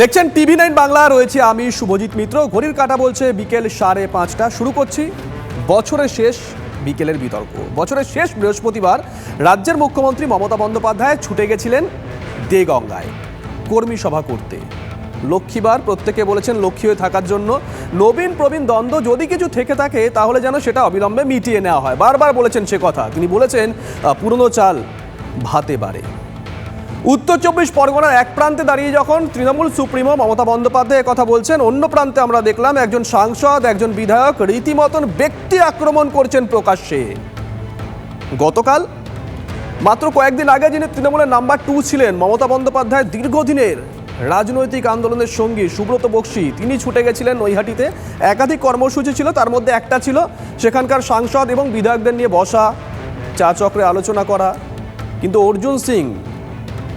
দেখছেন TV nine Bangla, রয়েছে আমি শুভজিৎ মিত্র। ঘড়ির কাটা বলছে বিকেল সাড়ে পাঁচটা। শুরু করছি বছরের শেষ বিকেলের বিতর্ক। বছরের শেষ বৃহস্পতিবার রাজ্যের মুখ্যমন্ত্রী মমতা বন্দ্যোপাধ্যায় ছুটে গেছিলেন দেগঙ্গায়। কর্মী সভা করতে। লক্ষ্মীবার প্রত্যেকে বলেছেন লক্ষ্মী হয়ে থাকার জন্য। নবীন, প্রবীণ দ্বন্দ্ব যদি কিছু থেকে থাকে, তাহলে যেন সেটা অবিলম্বে মিটিয়ে নেওয়া হয়। বারবার বলেছেন সে কথা। তিনি বলেছেন পুরনো চাল ভাতে বাড়ে উত্তর চব্বিশ পরগনার এক প্রান্তে দাঁড়িয়ে যখন তৃণমূল সুপ্রিমো মমতা বন্দ্যোপাধ্যায় কথা বলছেন, অন্য প্রান্তে আমরা দেখলাম একজন সাংসদ, একজন বিধায়ক রীতিমতন ব্যক্তি আক্রমণ করছেন প্রকাশ্যে। গতকাল, মাত্র কয়েকদিন আগে যিনি তৃণমূলের নাম্বার টু ছিলেন, মমতা বন্দ্যোপাধ্যায় দীর্ঘদিনের রাজনৈতিক আন্দোলনের সঙ্গী সুব্রত বক্সি, তিনি ছুটে গেছিলেন নৈহাটিতে। একাধিক কর্মসূচি ছিল, তার মধ্যে একটা ছিল সেখানকার সাংসদ এবং বিধায়কদের নিয়ে বসা, চা চক্রে আলোচনা করা। কিন্তু অর্জুন সিং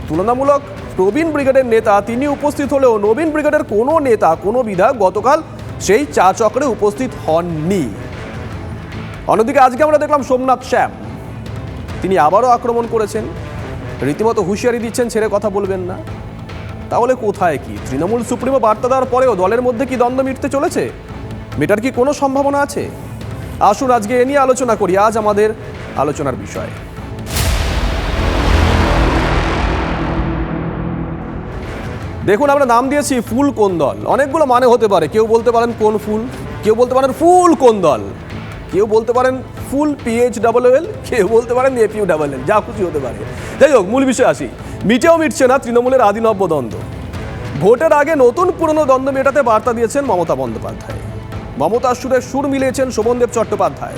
তুলনামূলক প্রবীণ ব্রিগেডের নেতা তিনি উপস্থিত হলেও নবীন ব্রিগেডের কোনো নেতা, কোনো বিধায়ক গতকাল সেই চা চক্রে উপস্থিত হননি। অন্যদিকে আজকে আমরা দেখলাম সোমনাথ শ্যাম। তিনি আবারও আক্রমণ করেছেন। রীতিমতো হুঁশিয়ারি দিচ্ছেন, ছেড়ে কথা বলবেন না। তাহলে কোথায় কি? তৃণমূল সুপ্রিমো বার্তা দেওয়ার পরেও দলের মধ্যে কি দ্বন্দ্ব মিটতে চলেছে? মেটার কি কোনো সম্ভাবনা আছে? আসুন আজকে এ নিয়ে আলোচনা করি। আজ আমাদের আলোচনার বিষয়। দেখুন, আমরা নাম দিয়েছি ফুল কোন দল অনেকগুলো মানে হতে পারে। কেউ বলতে পারেন কোন ফুল, কেউ বলতে পারেন ফুল কোন দল কেউ বলতে পারেন ফুল পিএইচ ডাবল এল কেউ বলতে পারেন এপিউ ডাবল এল যা খুশি হতে পারে। যাই হোক, মূল বিষয় আসি। মিটেও মিটছে না তৃণমূলের আদিনব্য দ্বন্দ্ব। ভোটের আগে নতুন পুরনো দ্বন্দ্ব মেটাতে বার্তা দিয়েছেন মমতা বন্দ্যোপাধ্যায়। মমতার সুরে সুর মিলিয়েছেন শোভনদেব চট্টোপাধ্যায়।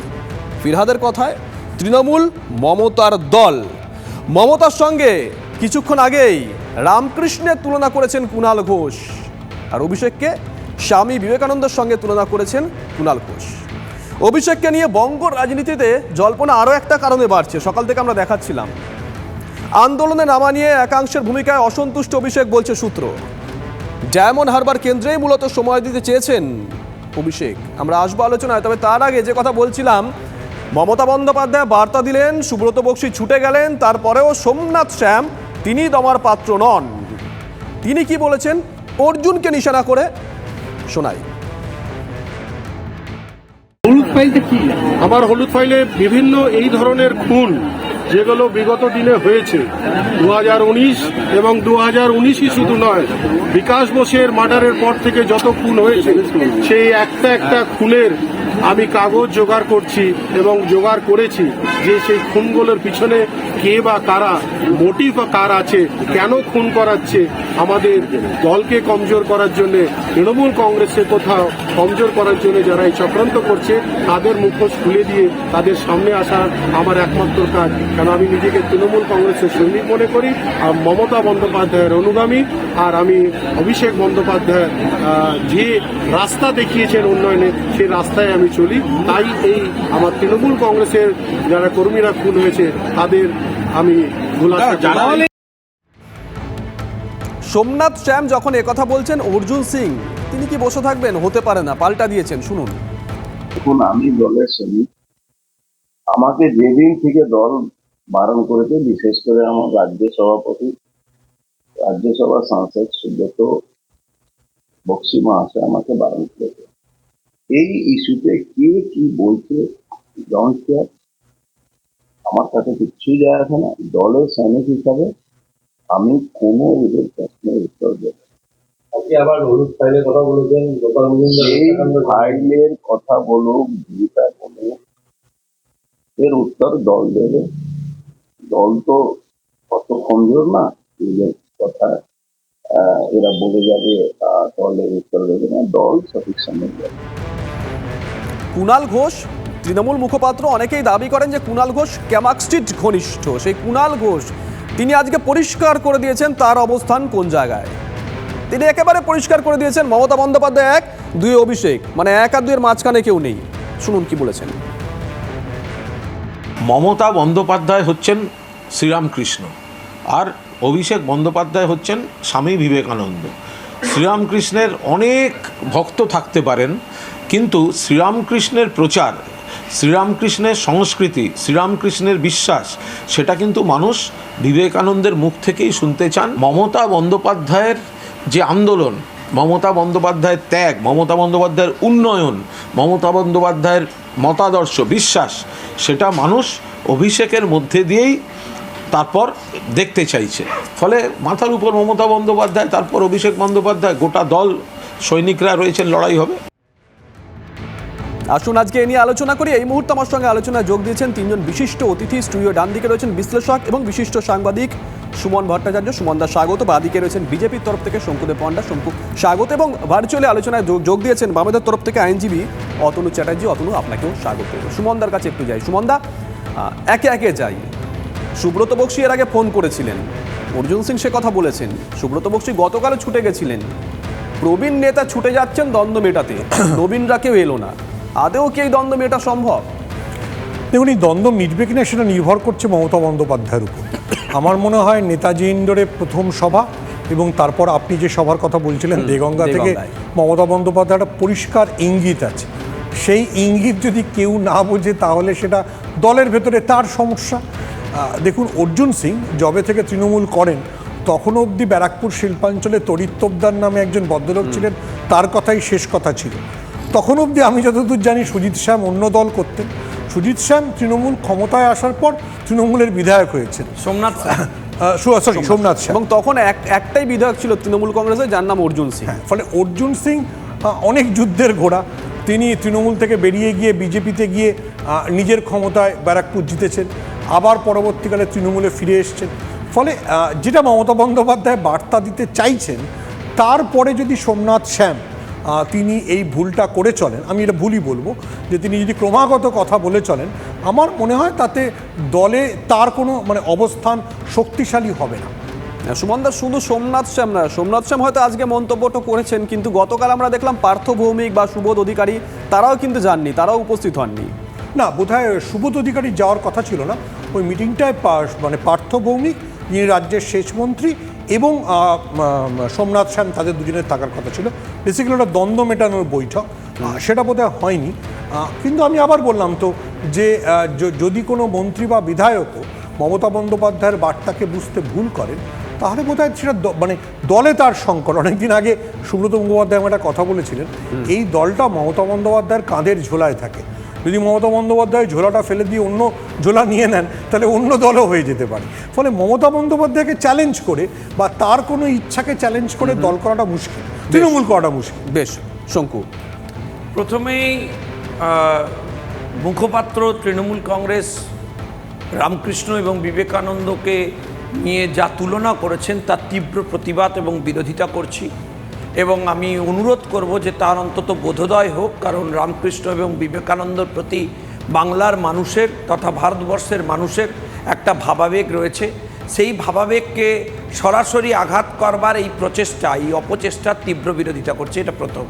ফিরহাদের কথায়, তৃণমূল মমতার দল। মমতার সঙ্গে কিছুক্ষণ আগেই রামকৃষ্ণের তুলনা করেছেন কুণাল ঘোষ। আর অভিষেককে স্বামী বিবেকানন্দের সঙ্গে তুলনা করেছেন কুণাল ঘোষ। অভিষেককে নিয়ে বঙ্গ রাজনীতিতে জল্পনা আরও একটা কারণে বাড়ছে, সকাল থেকে আমরা দেখাচ্ছিলাম। আন্দোলনে নামা নিয়ে একাংশের ভূমিকায় অসন্তুষ্ট অভিষেক বলছে সূত্র। ডায়মন্ড হারবার কেন্দ্রেই মূলত সময় দিতে চেয়েছেন অভিষেক। আমরা আসব আলোচনায়, তবে তার আগে যে কথা বলছিলাম, মমতা বন্দ্যোপাধ্যায় বার্তা দিলেন, সুব্রত বক্সি ছুটে গেলেন, তারপরেও সোমনাথ শ্যাম তিনি দমার পাত্র নন। তিনি কি বলেছেন? অর্জুনকে নিশানা করে শোনাই। হলুদ ফাইলটা কি? আমার হলুদ ফাইলে বিভিন্ন এই ধরনের খুন, যেগুলো বিগত দিনে হয়েছে। দু হাজার উনিশ এবং দু হাজার উনিশই শুধু নয়, বিকাশ বোসের মার্ডারের পর থেকে যত খুন হয়েছে, সেই একটা একটা খুনের আমি কাগজ জোগাড় করছি এবং জোগাড় করেছি যে সেই খুনগুলোর পিছনে কে বা কারা মোটিভ বা কার আছে, কেন খুন করাচ্ছে, আমাদের দলকে কমজোর করার জন্য, তৃণমূল কংগ্রেসের কোথাও কমজোর করার জন্য যারা এই চক্রান্ত করছে, তাদের মুখোশ খুলে দিয়ে তাদের সামনে আসা আমার একমাত্র কাজ। কারণ আমি নিজেকে তৃণমূল কংগ্রেসের সৈনিক মনে করি? আর মমতা বন্দ্যোপাধ্যায়ের অনুগামী। আর আমি অভিষেক বন্দ্যোপাধ্যায় যে রাস্তা দেখিয়েছেন উন্নয়নে, সেই রাস্তায় আমি চলি তাই এই আমার তৃণমূল কংগ্রেসের যারা কর্মীরা খুন হয়েছে তাদের আমি সোমনাথ শ্যাম যখন একথা বলছেন অর্জুন সিং তিনি কি বসে থাকবেন? হতে পারে না পাল্টা দিয়েছেন শুনুন। দেখুন আমি দলের সৈনিক আমাকে যেদিন থেকে দল বারণ করেছে বিশেষ করে আমার রাজ্য সভাপতি রাজ্যসভা সাংসদ সুব্রত বক্সি মহাশয় আমাকে বারণ করেছে। এই ইস্যুতে কে কি বলছে? কেয়ার আমার কাছে কিচ্ছু যায় আসে না। দলের সৈনিক হিসাবে আমি কোনো এদের প্রশ্নের উত্তর দেব আবার হলুদ ফাইলের কথা বলেছেন ফাইলের কথা বলুক এর উত্তর দল দেবে। দল তো কত কমজোর না নিজের কথা আহ, এরা বলে যাবে আহ, দলের উত্তর দেবে না। দল সঠিক সময় দেবে কুণাল ঘোষ, তৃণমূল মুখপাত্র, অনেকেই দাবি করেন যে কুণাল ঘোষ ক্যামাক্সটিট ঘনিষ্ঠ। সেই কুণাল ঘোষ, তিনি আজকে পরিষ্কার করে দিয়েছেন তার অবস্থান কোন জায়গায়। তিনি একেবারে পরিষ্কার করে দিয়েছেন মমতা বন্দ্যোপাধ্যায় এক, দুই অভিষেক। মানে এক আর দুইয়ের মাঝখানে কেউ নেই। শুনুন কি বলেছেন। মমতা বন্দ্যোপাধ্যায় হচ্ছেন শ্রীরামকৃষ্ণ। আর অভিষেক বন্দ্যোপাধ্যায় হচ্ছেন স্বামী বিবেকানন্দ। শ্রীরামকৃষ্ণের অনেক ভক্ত থাকতে পারেন, কিন্তু শ্রীরামকৃষ্ণের প্রচার, শ্রীরামকৃষ্ণের সংস্কৃতি, শ্রীরামকৃষ্ণের বিশ্বাস, সেটা কিন্তু মানুষ বিবেকানন্দের মুখ থেকেই শুনতে চান। মমতা বন্দ্যোপাধ্যায়ের যে আন্দোলন, মমতা বন্দ্যোপাধ্যায়ের ত্যাগ, মমতা বন্দ্যোপাধ্যায়ের উন্নয়ন, মমতা বন্দ্যোপাধ্যায়ের মতাদর্শ, বিশ্বাস, সেটা মানুষ অভিষেকের মধ্যে দিয়েই তারপর দেখতে চাইছে। ফলে মাথার উপর মমতা বন্দ্যোপাধ্যায়, তারপর অভিষেক বন্দ্যোপাধ্যায়, গোটা দল, সৈনিকরা রয়েছেন, লড়াই হবে। আসুন আজকে এ নিয়ে আলোচনা করি। এই মুহূর্তে আমার সঙ্গে আলোচনায় যোগ দিয়েছেন তিনজন বিশিষ্ট অতিথি। স্টুডিও ডান দিকে রয়েছেন বিশ্লেষক এবং বিশিষ্ট সাংবাদিক সুমন ভট্টাচার্য। সুমন দাস স্বাগত। বাদিকে রয়েছেন বিজেপির তরফ থেকে শঙ্কুদেব পণ্ডা। শঙ্কু, স্বাগত এবং ভার্চুয়ালি আলোচনায় যোগ- দিয়েছেন বামেদের তরফ থেকে আইনজীবী অতনু চ্যাটার্জি। অতনু, আপনাকেও স্বাগত। সুমনদার কাছে একটু যাই। সুমনদা একে একে যাই। সুব্রত বক্সি এর আগে ফোন করেছিলেন। অর্জুন সিং সে কথা বলেছেন। সুব্রত বক্সি গতকালও ছুটে গেছিলেন। প্রবীণ নেতা ছুটে যাচ্ছেন দ্বন্দ্ব মেটাতে। নবীনরা কেউ এলো না। আদেও কি এই দ্বন্দ্ব মেটা সম্ভব? দেখুন এই দ্বন্দ্ব মিটবে কিনা সেটা নির্ভর করছে মমতা বন্দ্যোপাধ্যায়ের উপর। আমার মনে হয় নেতাজি ইন্ডোরে প্রথম সভা এবং তারপর আপনি যে সভার কথা বলছিলেন দেগঙ্গা থেকে মমতা বন্দ্যোপাধ্যায় একটা পরিষ্কার ইঙ্গিত আছে। সেই ইঙ্গিত যদি কেউ না বোঝে তাহলে সেটা দলের ভেতরে তার সমস্যা। দেখুন অর্জুন সিং জবে থেকে তৃণমূল করেন তখন অবধি ব্যারাকপুর শিল্পাঞ্চলে তরিত্তবদার নামে একজন ভদ্রলোক ছিলেন তার কথাই শেষ কথা ছিল। তখন অবধি আমি যতদূর জানি সুজিত শ্যাম অন্য দল করতেন। সুজিত শ্যাম তৃণমূল ক্ষমতায় আসার পর তৃণমূলের বিধায়ক হয়েছেন। সোমনাথ সরি সোমনাথ। শ্যাম এবং তখন এক একটাই বিধায়ক ছিল তৃণমূল কংগ্রেসের যার নাম অর্জুন সিং। হ্যাঁ, ফলে অর্জুন সিং অনেক যুদ্ধের ঘোড়া। তিনি তৃণমূল থেকে বেরিয়ে গিয়ে বিজেপিতে গিয়ে নিজের ক্ষমতায় ব্যারাকপুর জিতেছেন। আবার পরবর্তীকালে তৃণমূলে ফিরে এসছেন। ফলে যেটা মমতা বন্দ্যোপাধ্যায় বার্তা দিতে চাইছেন তারপরে যদি সোমনাথ শ্যাম তিনি এই ভুলটা করে চলেন আমি এটা ভুলই বলব যে তিনি যদি ক্রমাগত কথা বলে চলেন আমার মনে হয় তাতে দলে তার কোনো মানে অবস্থান শক্তিশালী হবে না। সুমনদা শুধু সোমনাথ শ্যাম না সোমনাথ শ্যাম হয়তো আজকে মন্তব্যটা করেছেন কিন্তু গতকাল আমরা দেখলাম পার্থ ভৌমিক বা সুবোধ অধিকারী তারাও কিন্তু যাননি তারাও উপস্থিত হননি। না বোধহয় সুবোধ অধিকারী যাওয়ার কথা ছিল না ওই মিটিংটায় মানে পার্থ ভৌমিক যিনি রাজ্যের শেষ মন্ত্রী এবং সোমনাথ সেন তাদের দুজনের থাকার কথা ছিল। বেসিক্যালি ওটা দ্বন্দ্ব মেটানোর বৈঠক। সেটা বোধহয় হয়নি। কিন্তু আমি আবার বললাম তো যে যদি কোনো মন্ত্রী বা বিধায়কও মমতা বন্দ্যোপাধ্যায়ের বার্তাকে বুঝতে ভুল করেন তাহলে বোধ হয় সেটা মানে দলে তার সংকট। অনেকদিন আগে সুব্রত মুখোপাধ্যায় আমার একটা কথা বলেছিলেন। এই দলটা মমতা বন্দ্যোপাধ্যায়ের কাঁধের ঝোলায় থাকে। যদি মমতা বন্দ্যোপাধ্যায় ঝোলাটা ফেলে দিয়ে অন্য ঝোলা নিয়ে নেন তাহলে অন্য দলও হয়ে যেতে পারে। ফলে মমতা বন্দ্যোপাধ্যায়কে চ্যালেঞ্জ করে বা তার কোনো ইচ্ছাকে চ্যালেঞ্জ করে দল করাটা মুশকিল। তৃণমূল করাটা মুশকিল। বেশ শঙ্কু। প্রথমেই মুখপাত্র তৃণমূল কংগ্রেস রামকৃষ্ণ এবং বিবেকানন্দকে নিয়ে যা তুলনা করেছেন তার তীব্র প্রতিবাদ এবং বিরোধিতা করছি। এবং আমি অনুরোধ করব যে তার অন্তত বোধোদয় হোক, কারণ রামকৃষ্ণ এবং বিবেকানন্দর প্রতি বাংলার মানুষের তথা ভারতবর্ষের মানুষের একটা ভাবাবেগ রয়েছে। সেই ভাবাবেগকে সরাসরি আঘাত করবার এই প্রচেষ্টা, এই অপচেষ্টার তীব্র বিরোধিতা করছে, এটা প্রথম।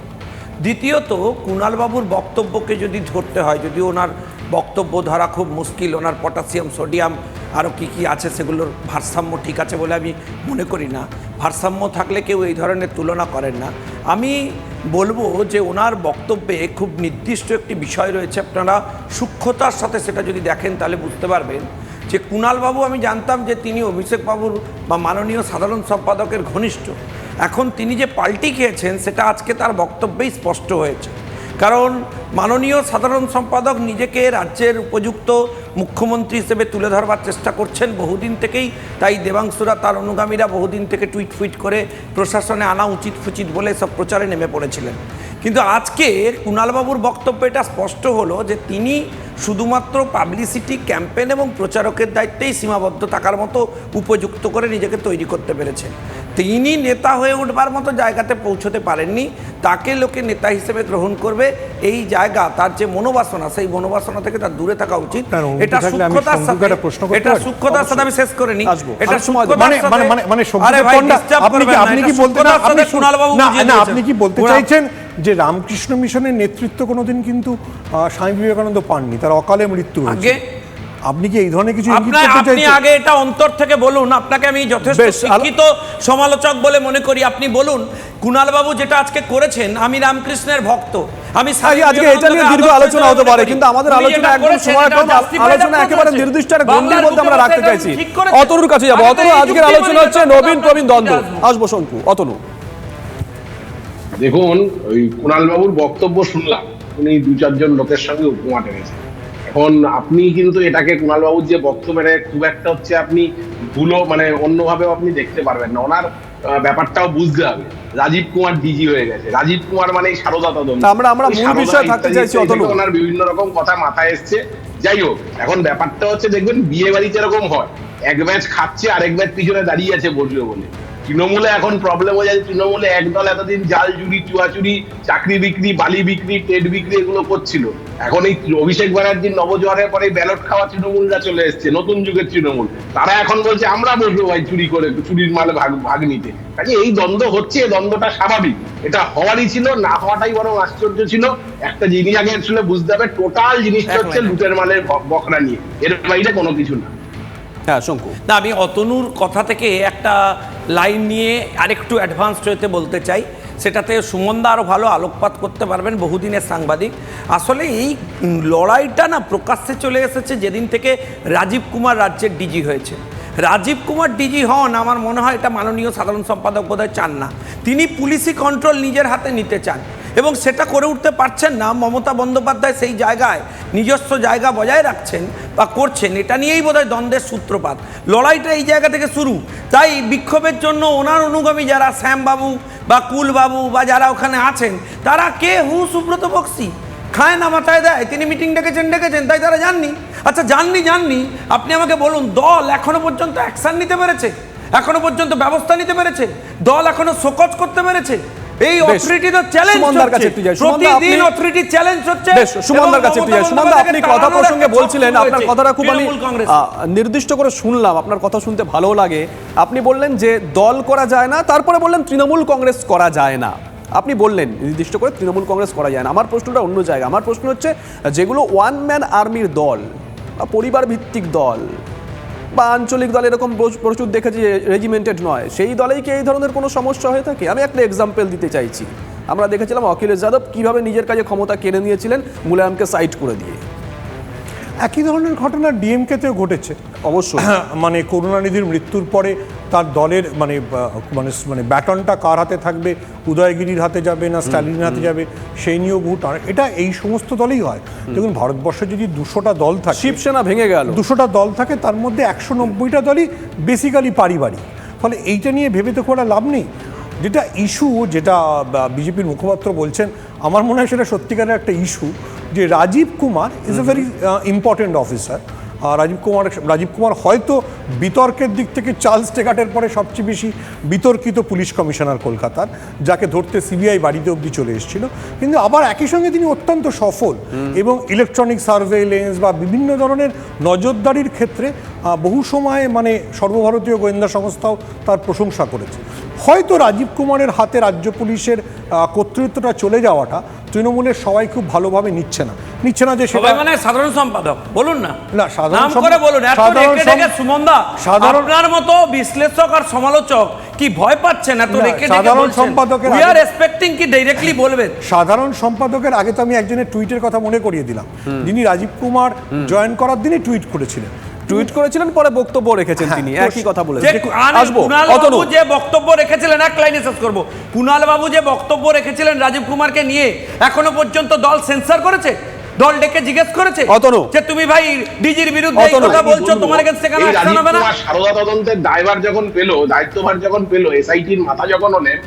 দ্বিতীয়ত, কুণালবাবুর বক্তব্যকে যদি ধরতে হয়, যদি ওনার বক্তব্য ধরা খুব মুশকিল, ওনার পটাশিয়াম, সোডিয়াম আরও কী কী আছে সেগুলোর ভারসাম্য ঠিক আছে বলে আমি মনে করি না। ভারসাম্য থাকলে কেউ এই ধরনের তুলনা করেন না। আমি বলব যে ওনার বক্তব্যে খুব নির্দিষ্ট একটি বিষয় রয়েছে। আপনারা সূক্ষ্মতার সাথে সেটা যদি দেখেন তাহলে বুঝতে পারবেন যে কুণালবাবু আমি জানতাম যে তিনি অভিষেক বাবুর বা মাননীয় সাধারণ সম্পাদকের ঘনিষ্ঠ। এখন তিনি যে পাল্টি খেয়েছেন সেটা আজকে তার বক্তব্যেই স্পষ্ট হয়েছে। কারণ মাননীয় সাধারণ সম্পাদক নিজেকে রাজ্যের উপযুক্ত মুখ্যমন্ত্রী হিসেবে তুলে ধরবার চেষ্টা করছেন বহুদিন থেকেই। তাই দেবাংশুরা তার অনুগামীরা বহুদিন থেকে টুইট ফুইট করে প্রশাসনে আনা উচিত ফুচিত বলে সব প্রচারে নেমে পড়েছিলেন। কিন্তু আজকে কুণালবাবুর বক্তব্য এটা স্পষ্ট হলো যে তিনি শুধুমাত্র পাবলিসিটি ক্যাম্পেন এবং প্রচারকের দায়িত্বেই সীমাবদ্ধ থাকার মতো উপযুক্ত করে নিজেকে তৈরি করতে পেরেছেন। তিনি নেতা হয়ে উঠবার মতো জায়গাতে পৌঁছতে পারেননি, তাকে লোকে নেতা হিসেবে গ্রহণ করবে, এই জায়গা তার যে মনোবাসনা সেই মনোবাসনা থেকে তার দূরে থাকা উচিত। এটা সূক্ষ্মতার সাথে এটা সূক্ষ্মতার সাথে আমি শেষ করে নি এটা মানে মানে মানে মানে আপনি কি আপনি কি বলতে না আপনি সোনাল বাবু না। আপনি কি বলতে চাইছেন যে রামকৃষ্ণ মিশনের নেতৃত্ব কোনোদিন কিন্তু স্বামী বিবেকানন্দ পাননি তার অকালে মৃত্যু হয়েছে। আপনি কি এই ধরনের কিছু আপনি আগে এটা অন্তর থেকে বলুন আপনাকে আমি যথেষ্ট শিক্ষিত সমালোচক বলে মনে করি। আপনি বলুন কুণালবাবু যেটা আজকে করেছেন আমি রামকৃষ্ণের ভক্ত। আমি আজকে এটা নিয়ে দীর্ঘ আলোচনা হতে পারে কিন্তু আমাদের আলোচনা একদম সময় কম আলোচনা একেবারে নির্দিষ্ট একটা গণ্ডির বাংলার মধ্যে আমরা রাখতে চাইছি। অতনুর কাছে যাব। আরে অতনু আজকের আলোচনা হচ্ছে নবীন প্রবীণ দ্বন্দ্ব। আসব। শঙ্কু অতনু। দেখুন ওই কুণাল বাবুর বক্তব্য শুনলাম। উনি দু চারজন লোকের সঙ্গে উপমা টেনেছেন। এখন আপনি কিন্তু এটাকে কুণাল বাবুর যে বক্তব্যের খুব একটা হচ্ছে আপনি ভুলো মানে অন্যভাবেও আপনি দেখতে পারবেন না। ওনার ব্যাপারটাও বুঝতে হবে। রাজীব কুমার ডিজি হয়ে গেছে। রাজীব কুমার মানে সারদা তদন্ত। আমরা- আমরা মূল বিষয়ে থাকতে চাইছি, অতনু। ওনার বিভিন্ন রকম কথা মাথায় এসছে। যাই হোক এখন ব্যাপারটা হচ্ছে দেখবেন বিয়ে বাড়িতে এরকম হয়। এক ম্যাচ খাচ্ছে আরেক ম্যাচ পিছনে দাঁড়িয়ে আছে বসবে বলে। তৃণমূলে এখন প্রবলেম হয়ে যাচ্ছে। তৃণমূলে একদল এতদিন জাল চুরি চুয়াচুরি চাকরি বিক্রি বালি বিক্রি টেট বিক্রি এগুলো করছিল। এখন এই অভিষেক ব্যানার্জির নবজোয়ারের পরে ব্যালট খাওয়া তৃণমূলরা চলে এসছে নতুন যুগের তৃণমূল। তারা এখন বলছে আমরা বসবো ভাই চুরি করে চুরির মালে ভাগ ভাগ নিতে। কাজে এই দ্বন্দ্ব হচ্ছে এই দ্বন্দ্বটা স্বাভাবিক। এটা হওয়ারই ছিল না হওয়াটাই বরং আশ্চর্য ছিল। একটা জিনিস আগে আসলে বুঝতে হবে টোটাল জিনিসটা হচ্ছে লুটের মালের বকরা নিয়ে। এর বাইরে কোনো কিছু না। হ্যাঁ শঙ্কু। না আমি অতনুর কথা থেকে একটা লাইন নিয়ে আরেকটু অ্যাডভান্সড হতে বলতে চাই। সেটাতে সুমনদা আরও ভালো আলোকপাত করতে পারবেন, বহুদিনের সাংবাদিক। আসলে এই লড়াইটা না প্রকাশ্যে চলে এসেছে যেদিন থেকে রাজীব কুমার রাজ্যের ডিজি হয়েছে। রাজীব কুমার ডিজি হন, আমার মনে হয় এটা মাননীয় সাধারণ সম্পাদক বোধহয় চান না। তিনি পুলিশি কন্ট্রোল নিজের হাতে নিতে চান। এবং সেটা করে উঠতে পারছেন না। মমতা বন্দ্যোপাধ্যায় সেই জায়গায় নিজস্ব জায়গা বজায় রাখছেন বা করছেন, এটা নিয়েই বোধহয় দ্বন্দ্বের সূত্রপাত। লড়াইটা এই জায়গা থেকে শুরু। তাই বিক্ষোভের জন্য ওনার অনুগামী যারা শ্যামবাবু বা কুলবাবু বা যারা ওখানে আছেন, তারা কে? হু, সুব্রত বক্সি। খায় না, মাথায় দেয়। তিনি মিটিং ডেকেছেন ডেকেছেন, তাই তারা জাননি। আচ্ছা জাননি জাননি। আপনি আমাকে বলুন, দল এখনও পর্যন্ত অ্যাকশন নিতে পেরেছে? এখনও পর্যন্ত ব্যবস্থা নিতে পেরেছে? দল এখনও শোকজ করতে পেরেছে? এই। অথরিটি তো চ্যালেঞ্জ সুমনদার কাছে একটু যাই। সুমনদা, প্রতিদিন আপনি- অথরিটি চ্যালেঞ্জ হচ্ছে। বেশ সুমনদার কাছে একটু যাই। সুমনদা আপনি কথা প্রসঙ্গে বলছিলেন আপনার কথাটা খুব আমি নির্দিষ্ট করে শুনলাম আপনার কথা শুনতে ভালো লাগে। আপনি বললেন যে দল করা যায় না তারপরে বললেন তৃণমূল কংগ্রেস করা যায় না। আপনি বললেন নির্দিষ্ট করে তৃণমূল কংগ্রেস করা যায় না। আমার প্রশ্নটা অন্য জায়গা আমার প্রশ্ন হচ্ছে যেগুলো ওয়ান ম্যান আর্মির দল পরিবার ভিত্তিক দল বা আঞ্চলিক দল এরকম প্রচ- প্রচুর দেখেছি রেজিমেন্টেড নয়। সেই দলেই কি এই ধরনের কোনো সমস্যা হয়ে থাকে? আমি একটা এক্সাম্পল দিতে চাইছি। আমরা দেখেছিলাম অখিলেশ যাদব কীভাবে নিজের কাজে ক্ষমতা কেড়ে নিয়েছিলেন মুলায়মকে সাইড করে দিয়ে। একই ধরনের ঘটনা ডিএমকেতেও ঘটেছে। অবশ্যই। মানে করুণানিধির মৃত্যুর পরে তার দলের মানে মানে মানে ব্যাটনটা কার হাতে থাকবে উদয়গিরির হাতে যাবে না স্ট্যালিনের হাতে যাবে সেই নিয়েও বহু এটা এই সমস্ত দলেই হয়। দেখুন ভারতবর্ষে যদি দুশোটা দল থাকে শিবসেনা ভেঙে গেল। দুশোটা দল থাকে তার মধ্যে একশো নব্বইটা দলই বেসিক্যালি পারিবারিক। ফলে এইটা নিয়ে ভেবে তো করা লাভ নেই। যেটা ইস্যু যেটা বিজেপির মুখপাত্র বলছেন আমার মনে হয় সেটা সত্যিকারের একটা ইস্যু যে Rajiv Kumar is a very important officer Rajiv Kumar Rajiv Kumar হয়তো বিতর্কের দিক থেকে চার্লস টেকাটের পরে সবচেয়ে বেশি বিতর্কিত পুলিশ কমিশনার কলকাতার যাকে ধরতে সিবিআই বাড়িতে অব্দি চলে এসেছিল। কিন্তু আবার একই সঙ্গে তিনি অত্যন্ত সফল এবং ইলেকট্রনিক সার্ভেইলেন্স বা বিভিন্ন ধরনের নজরদারির ক্ষেত্রে বহু সময় মানে সর্বভারতীয় গোয়েন্দা সংস্থাও তার প্রশংসা করেছে। হয়তো রাজীব কুমারের হাতে রাজ্য পুলিশের কর্তৃত্বটা চলে যাওয়াটা তৃণমূলের সবাই খুব ভালোভাবে নিচ্ছে না। নিচ্ছে না যে সবাই মানে সাধারণ সম্পাদক বলুন না। না, সাধারণ করে বলুন সাধারণ সুমনদা সাধারণ- মতো বিশ্লেষক আর সমালোচক কি ভয় পাচ্ছেন এত রেখে সাধারণ সম্পাদকের উই আর এক্সপেক্টিং কি ডাইরেক্টলি বলবেন? সাধারণ সম্পাদকের আগে তো আমি একজনের টুইটের কথা মনে করিয়ে দিলাম। যিনি রাজীব কুমার জয়েন করার দিনই টুইট করেছিলেন। টুইট করেছিলেন পরে বক্তব্য রেখেছেন হ্যাঁ, তিনি। একই কথা যে বলেছেন আসব অতনু। যে বক্তব্য রেখেছিলেন এক লাইনে শেষ করব। কুণাল বাবু যে বক্তব্য রেখেছিলেন রাজীব কুমারকে নিয়ে এখনও পর্যন্ত দল সেন্সর করেছে? দল ডেকে জিজ্ঞেস করেছে? অতনু। যে তুমি ভাই ডিজির বিরুদ্ধে এই কথা বলছো তোমার এগেন্স্টে কেন এই অ্যাকশন হবে না? সারদা তদন্তের দায়ভার যখন পেল দায়িত্বভার যখন পেল এসআইটির মাথা যখন হলেন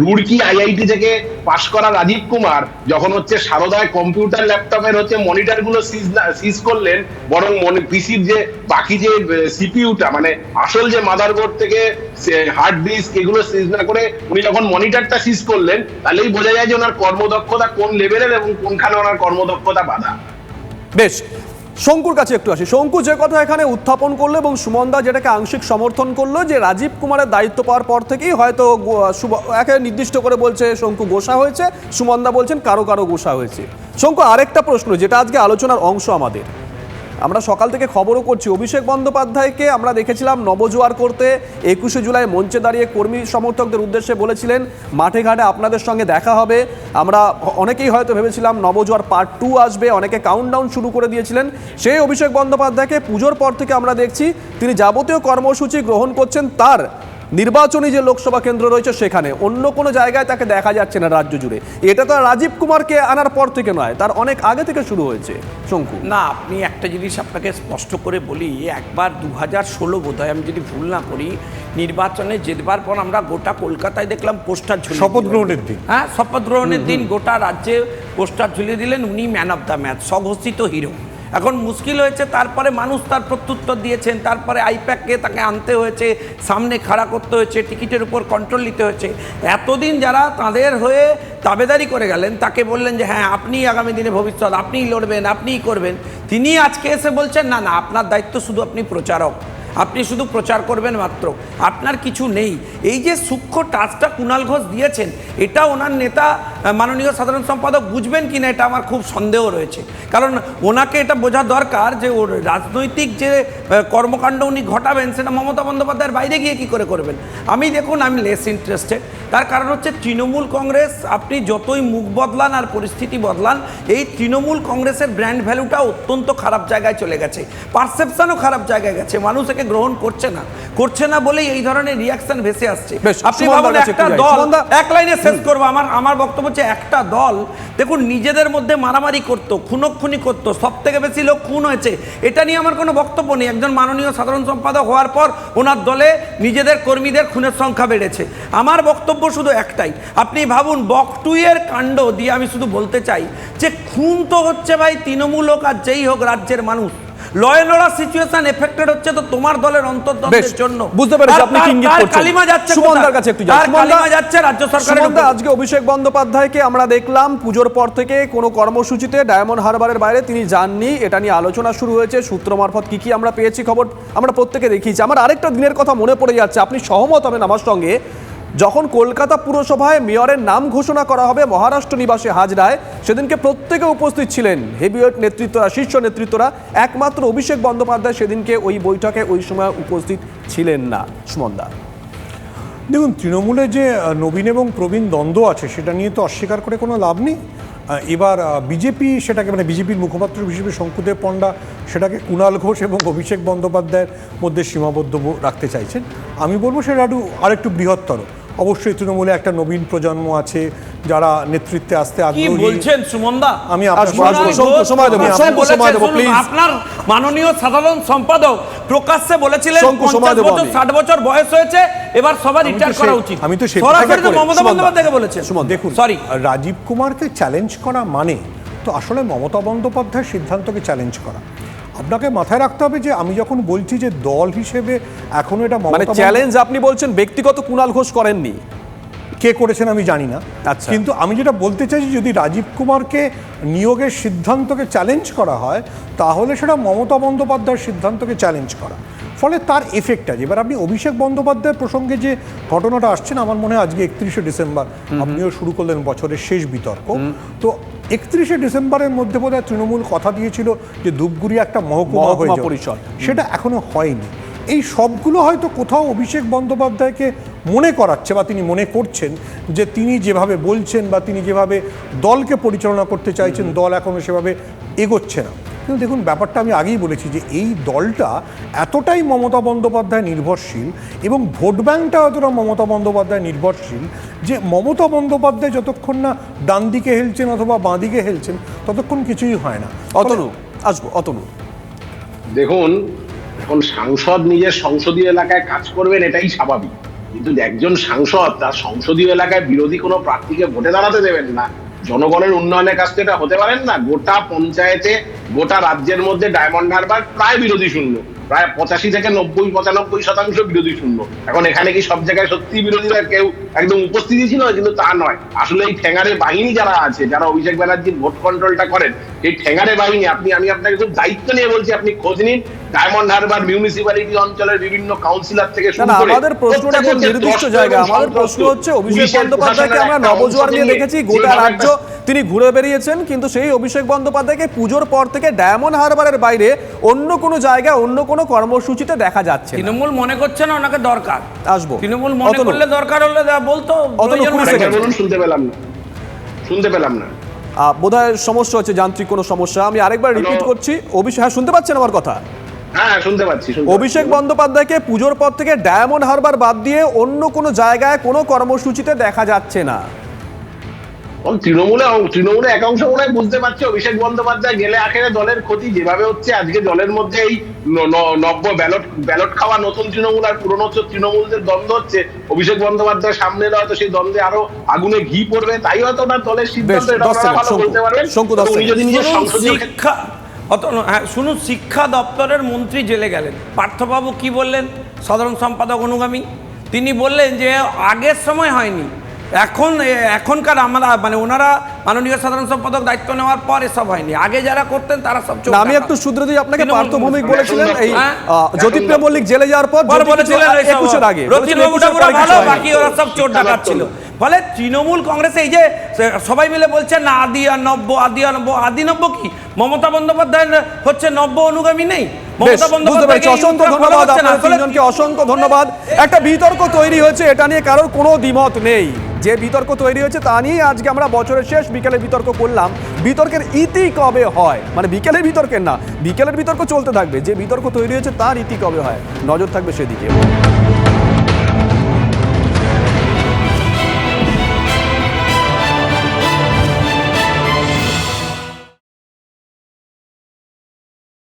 রুড়কি আইআইটি থেকে পাশ করা রাজীব কুমার যখন হচ্ছে সারদায় কম্পিউটার, ল্যাপটপের হচ্ছে মনিটরগুলো সিজ করলেন, বরং পিসির যে বাকি যে সিপিউটা মানে আসল যে মাদারবোর্ড থেকে হার্ড ডিস্ক এগুলো সিজ না করে উনি যখন মনিটরটা সিজ করলেন, তাহলেই বোঝা যায় যে ওনার কর্মদক্ষতা কোন লেভেলের এবং কোনখানে ওনার কর্মদক্ষতা বাধা। বেশ শঙ্কুর কাছে একটু আসি। শঙ্কু যে কথা এখানে উত্থাপন করল এবং সুমনদা যেটাকে আংশিক সমর্থন করল যে রাজীব কুমারের দায়িত্ব পাওয়ার পর থেকেই হয়তো একে নির্দিষ্ট করে বলছে শঙ্কু গোসা হয়েছে, সুমনদা বলছেন কারও কারও গোসা হয়েছে। শঙ্কু আরেকটা প্রশ্ন, যেটা আজকে আলোচনার অংশ আমাদের। আমরা সকাল থেকে খবরও করছি। অভিষেক বন্দ্যোপাধ্যায়কে আমরা দেখেছিলাম নবজোয়ার করতে। একুশে জুলাই মঞ্চে দাঁড়িয়ে কর্মী সমর্থকদের উদ্দেশ্যে বলেছিলেন, মাঠে ঘাটে আপনাদের সঙ্গে দেখা হবে। আমরা অনেকেই হয়তো ভেবেছিলাম নবজোয়ার পার্ট টু আসবে, অনেকে কাউন্টডাউন শুরু করে দিয়েছিলেন। সেই অভিষেক বন্দ্যোপাধ্যায়কে পুজোর পর থেকে আমরা দেখছি, তিনি যাবতীয় কর্মসূচি গ্রহণ করছেন তার নির্বাচনী যে লোকসভা কেন্দ্র রয়েছে সেখানে অন্য কোনো জায়গায় তাকে দেখা যাচ্ছে না রাজ্য জুড়ে। এটা তো রাজীব কুমারকে আনার পর থেকে নয় তার অনেক আগে থেকে শুরু হয়েছে। শঙ্কু। না আপনি একটা জিনিস আপনাকে স্পষ্ট করে বলি একবার দু হাজার ষোলো বোধ হয় আমি যদি ভুল না করি নির্বাচনে জেতবার পর আমরা গোটা কলকাতায় দেখলাম পোস্টার ঝুলিয়ে শপথ গ্রহণের দিন। হ্যাঁ শপথ গ্রহণের দিন গোটা রাজ্যে পোস্টার ঝুলিয়ে দিলেন উনি ম্যান অফ দ্য ম্যাচ স্বঘোষিত হিরো। এখন মুশকিল হয়েছে, তারপরে মানুষ তার প্রত্যুত্তর দিয়েছেন, তারপরে আইপ্যাককে তাকে আনতে হয়েছে, সামনে খাড়া করতে হয়েছে, টিকিটের উপর কন্ট্রোল নিতে হয়েছে। এতদিন যারা তাদের হয়ে তাবেদারি করে গেলেন, তাকে বললেন যে হ্যাঁ আপনি আগামী দিনে ভবিষ্যৎ, আপনিই লড়বেন, আপনিই করবেন। তিনি আজকে এসে বলছেন, না না, আপনার দায়িত্ব শুধু আপনি প্রচারক, আপনি শুধু প্রচার করবেন মাত্র, আপনার কিছু নেই। এই যে সূক্ষ্ম টাচটা কুণাল ঘোষ দিয়েছেন, এটা ওনার নেতা মাননীয় সাধারণ সম্পাদক বুঝবেন কি না এটা আমার খুব সন্দেহ রয়েছে। কারণ ওনাকে এটা বোঝা দরকার যে ওর রাজনৈতিক যে কর্মকাণ্ড উনি ঘটাবেন সেটা মমতা বন্দ্যোপাধ্যায়ের বাইরে গিয়ে কি করে করবেন? আমি দেখুন আমি লেস ইন্টারেস্টেড তার কারণ হচ্ছে তৃণমূল কংগ্রেস আপনি যতই মুখ বদলান আর পরিস্থিতি বদলান এই তৃণমূল কংগ্রেসের ব্র্যান্ড ভ্যালুটা অত্যন্ত খারাপ জায়গায় চলে গেছে। পারসেপশনও খারাপ জায়গায় গেছে। মানুষ একে গ্রহণ করছে না। করছে না বলেই এই ধরনের রিয়াকশন ভেসে আসছে। আপনি ভাবুন একটা দল এক লাইনে শেষ করব আমার আমার বক্তব্য হচ্ছে একটা দল, দেখুন, নিজেদের মধ্যে মারামারি করতো খুনোক্ষুনি করতো সব থেকে বেশি লোক খুন হয়েছে। এটা নিয়ে আমার কোনো বক্তব্য নেই। একজন মাননীয় সাধারণ সম্পাদক হওয়ার পর ওনার দলে নিজেদের কর্মীদের খুনের সংখ্যা বেড়েছে। আমার বক্তব্য শুধু একটাই। আপনি ভাবুন, বকটুইয়ের কাণ্ড দিয়ে আমি শুধু বলতে চাই যে খুন তো হচ্ছে ভাই তৃণমূল হোক আর যেই হোক রাজ্যের মানুষ। লয় অ্যান্ড অর্ডার সিচুয়েশন এফেক্টেড হচ্ছে তো তোমার দলের অন্তর্দ্বন্দ্বের জন্য। বুঝতে পেরেছি আপনি কি ইঙ্গিত করছেন? কালিমা যাচ্ছে সুমনদার কাছে একটু যাই কালিমা যাচ্ছে রাজ্য সরকারের সুমনদা, আজকে অভিষেক বন্দ্যোপাধ্যায়কে আমরা দেখলাম পুজোর পর থেকে কোনো কর্মসূচিতে ডায়মন্ড হারবারের বাইরে তিনি যাননি এটা নিয়ে আলোচনা শুরু হয়েছে। সূত্র মারফত কি কি আমরা পেয়েছি খবর আমরা প্রত্যেকে দেখিয়েছি। আমার আরেকটা দিনের কথা মনে পড়ে যাচ্ছে আপনি সহমত হবেন আমার সঙ্গে। যখন কলকাতা পুরসভায় মেয়রের নাম ঘোষণা করা হবে মহারাষ্ট্র নিবাসে হাজরায়, সেদিনকে প্রত্যেকে উপস্থিত ছিলেন। হেভিওয়েট নেতৃত্বরা, শীর্ষ নেতৃত্বরা, একমাত্র অভিষেক বন্দ্যোপাধ্যায় সেদিনকে ওই বৈঠকে ওই সময় উপস্থিত ছিলেন না। সুমনদা দেখুন, তৃণমূলে যে নবীন এবং প্রবীণ দ্বন্দ্ব আছে, সেটা নিয়ে তো অস্বীকার করে কোনো লাভ নেই। এবার বিজেপি সেটাকে মানে বিজেপির মুখপাত্র হিসেবে শঙ্কুদেব পণ্ডা সেটাকে কুণাল ঘোষ এবং অভিষেক বন্দ্যোপাধ্যায়ের মধ্যে সীমাবদ্ধ রাখতে চাইছেন। আমি বলব সেটা একটু আরেকটু বৃহত্তর। অবশ্যই তৃণমূলে একটা নবীন প্রজন্ম আছে যারা নেতৃত্বে আসতে আগ্রহী। বলছেন সুমনদা? আমি আপনার মাননীয় সাধারণ সম্পাদক প্রকাশ্যে বলেছিলেন বছর ষাট বছর বয়স হয়েছে এবার সবার রিটায়ার করা উচিত। আমি তো সরাসরি মমতা বন্দ্যোপাধ্যায়কে বলেছেন? সুমন, দেখুন সরি রাজীব কুমারকে চ্যালেঞ্জ করা মানে তো আসলে মমতা বন্দ্যোপাধ্যায়ের সিদ্ধান্তকে চ্যালেঞ্জ করা। আপনাকে মাথায় রাখতে হবে যে আমি যখন বলছি যে দল হিসেবে এখন এটা মানে চ্যালেঞ্জ আপনি বলছেন ব্যক্তিগত কুণাল ঘোষ করেননি। কে করেছেন আমি জানি না। আচ্ছা। কিন্তু আমি যেটা বলতে চাইছি যদি রাজীব কুমারকে নিয়োগের সিদ্ধান্তকে চ্যালেঞ্জ করা হয় তাহলে সেটা মমতা বন্দ্যোপাধ্যায়ের সিদ্ধান্তকে চ্যালেঞ্জ করা। ফলে তার এফেক্ট আছে এবার আপনি অভিষেক বন্দ্যোপাধ্যায়ের প্রসঙ্গে যে ঘটনাটা আসছেন আমার মনে হয় আজকে একত্রিশে ডিসেম্বর আপনিও শুরু করলেন বছরের শেষ বিতর্ক। তো একত্রিশে ডিসেম্বরের মধ্যে বোধহয় তৃণমূল কথা দিয়েছিল যে ধূপগুড়ি একটা মহকুমা হয়ে। পরিষদ। সেটা এখনও হয়নি। এই সবগুলো হয়তো কোথাও অভিষেক বন্দ্যোপাধ্যায়কে মনে করাচ্ছে বা তিনি মনে করছেন যে তিনি যেভাবে বলছেন বা তিনি যেভাবে দলকে পরিচালনা করতে চাইছেন দল এখনও সেভাবে এগোচ্ছে না। কিন্তু দেখুন ব্যাপারটা আমি আগেই বলেছি যে এই দলটা এতটাই মমতা বন্দ্যোপাধ্যায় নির্ভরশীল এবং ভোট ব্যাংকটা এতটা মমতা বন্দ্যোপাধ্যায় নির্ভরশীল যে মমতা বন্দ্যোপাধ্যায় যতক্ষণ না ডান দিকে হেলছেন অথবা বাঁ দিকে হেলছেন ততক্ষণ কিছুই হয় না। অতনু আসব অতনু। দেখুন এখন সাংসদ নিজের সংসদীয় এলাকায় কাজ করবেন এটাই স্বাভাবিক। কিন্তু একজন সাংসদ তার সংসদীয় এলাকায় বিরোধী কোনো প্রার্থীকে ভোটে দাঁড়াতে দেবেন না। জনগণের উন্নয়নের থেকে এটা হতে পারেন না। গোটা পঞ্চায়েতে, গোটা রাজ্যের মধ্যে ডায়মন্ড হারবার প্রায় বিরোধী শূন্য। প্রায় পঁচাশি থেকে নব্বই পঁচানব্বই শতাংশ বিরোধী শূন্য। এখন এখানে কি সব জায়গায় সত্যি বিরোধীরা কেউ একদম উপস্থিতি ছিল? কিন্তু তা নয়। আসলে এই ঠেঙারে বাহিনী যারা আছে যারা অভিষেক ব্যানার্জির ভোট কন্ট্রোলটা করেন এই ঠেঙারে বাহিনী আপনি আমি আপনাকে খুব দায়িত্ব নিয়ে বলছি আপনি খোঁজ নিন। ডায়মন্ড হারবার মিউনিসিপ্যালিটি অঞ্চলের বিভিন্ন কাউন্সিলর থেকে শুরু করে আমাদের প্রশ্নটা খুব নির্দিষ্ট জায়গা। আমাদের প্রশ্ন হচ্ছে অভিষেক বন্দ্যোপাধ্যায়কে আমরা নবজোয়ার নিয়ে নিয়ে দেখেছি গোটা রাজ্য তিনি ঘুরে বেরিয়েছেন কিন্তু সেই অভিষেক বন্দ্যোপাধ্যায়কে পুজোর পর থেকে ডায়মন্ড হারবারের বাইরে অন্য কোনো জায়গায় অন্য কোনো কর্মসূচিতে দেখা যাচ্ছে তৃণমূল মনে করছে না ওনাকে দরকার। আসব। তৃণমূল মনে করলে দরকার হলে বলতো শুনতে পেলাম না। শুনতে পেলাম না। বোধহয় সমস্যা হচ্ছে যান্ত্রিক কোনো সমস্যা। আমি আরেকবার রিপিট করছি। অভিষেক হ্যাঁ শুনতে পাচ্ছেন আমার কথা? হ্যাঁ। অভিষেক বন্দ্যোপাধ্যায়কে পুজোর পর থেকে ডায়মন্ড হারবার বাদ দিয়ে অন্য কোনো জায়গায় কোনো কর্মসূচিতে দেখা যাচ্ছে না। তৃণমূলে তৃণমূলে একাংশ মনে হয় বুঝতে পারছে অভিষেক বন্দ্যোপাধ্যায় গেলে আখেরে দলের ক্ষতি। যেভাবে হচ্ছে আজকে দলের মধ্যে এই ন- ন- নব্য ব্যালট ব্যালট খাওয়া নতুন তৃণমূল আর পুরনো তৃণমূলদের দ্বন্দ্ব হচ্ছে। অভিষেক বন্দ্যোপাধ্যায় সামনে এলে হয়তো সেই দ্বন্দ্বে আরও আগুনে ঘি পড়বে তাই হয়তো ওনার দলের সিদ্ধান্ত ভালো বলতে পারবেন। উনি যদি নিজের সংসদীয় অত হ্যাঁ শুনুন শিক্ষা দপ্তরের মন্ত্রী জেলে গেলেন। পার্থবাবু কি বললেন? সাধারণ সম্পাদক অনুগামী। তিনি বললেন যে আগের সময় হয়নি। এখন এখনকার আমরা মানে ওনারা মাননীয় সাধারণ সম্পাদক দায়িত্ব নেওয়ার পর এসব হয়নি। আগে যারা করতেন তারা সব আমি একটু শুধরে দিই আপনাকে তৃণমূল পার্থ ভৌমিক বলেছিলেন এই হ্যাঁ? জ্যোতিপ্রিয় মল্লিক জেলে যাওয়ার পর বলেছিলেন একুশের আগে। ভালো বাকি ওরা সব চোর ডাকাত ছিল। ফলে তৃণমূল কংগ্রেসে এই যে সবাই মিলে বলছে না আদি আর নব্য আদি আর নব্য আদি নব্য কি? মমতা বন্দ্যোপাধ্যায় হচ্ছে নব্য অনুগামী নেই? বুঝতে পেরেছি। অসংখ্য ধন্যবাদ ভালোবাসে না। আপনাদের ফলে তিনজনকে অসংখ্য ধন্যবাদ। একটা বিতর্ক তৈরি হয়েছে এটা নিয়ে কারোর কোনো দ্বিমত নেই। যে বিতর্ক তৈরি হয়েছে তা নিয়ে আজকে আমরা বছরের শেষ বিকেলে বিতর্ক করলাম। বিতর্কের ইতি কবে হয়? মানে বিকেলের বিতর্কের না বিকেলের বিতর্ক চলতে থাকবে। যে বিতর্ক তৈরি হয়েছে তার ইতি কবে হয়? নজর থাকবে সেদিকে।